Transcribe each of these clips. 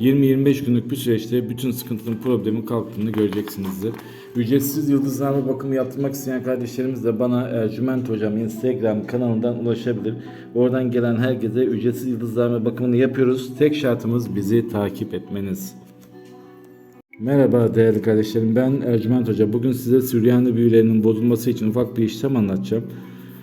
20-25 günlük bir süreçte bütün sıkıntının problemin kalktığını göreceksinizdir. Ücretsiz yıldızlama bakımı yaptırmak isteyen kardeşlerimiz de bana Ercüment Hocam Instagram kanalından ulaşabilir. Oradan gelen herkese ücretsiz yıldızlama bakımını yapıyoruz. Tek şartımız bizi takip etmeniz. Merhaba değerli kardeşlerim ben Ercüment Hoca. Bugün size Süryani büyülerinin bozulması için ufak bir işlem anlatacağım.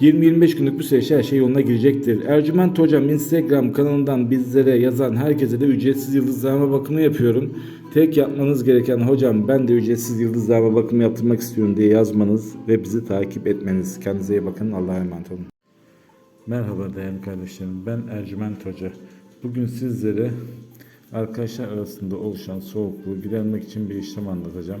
20-25 günlük bir süreçte her şey yoluna girecektir. Ercüment Hocam Instagram kanalından bizlere yazan herkese de ücretsiz yıldızlama bakımı yapıyorum. Tek yapmanız gereken hocam ben de ücretsiz yıldızlama bakımı yaptırmak istiyorum diye yazmanız ve bizi takip etmeniz. Kendinize iyi bakın. Allah'a emanet olun. Merhaba değerli kardeşlerim. Ben Ercüment Hoca. Bugün sizlere arkadaşlar arasında oluşan soğukluğu gidermek için bir işlem anlatacağım.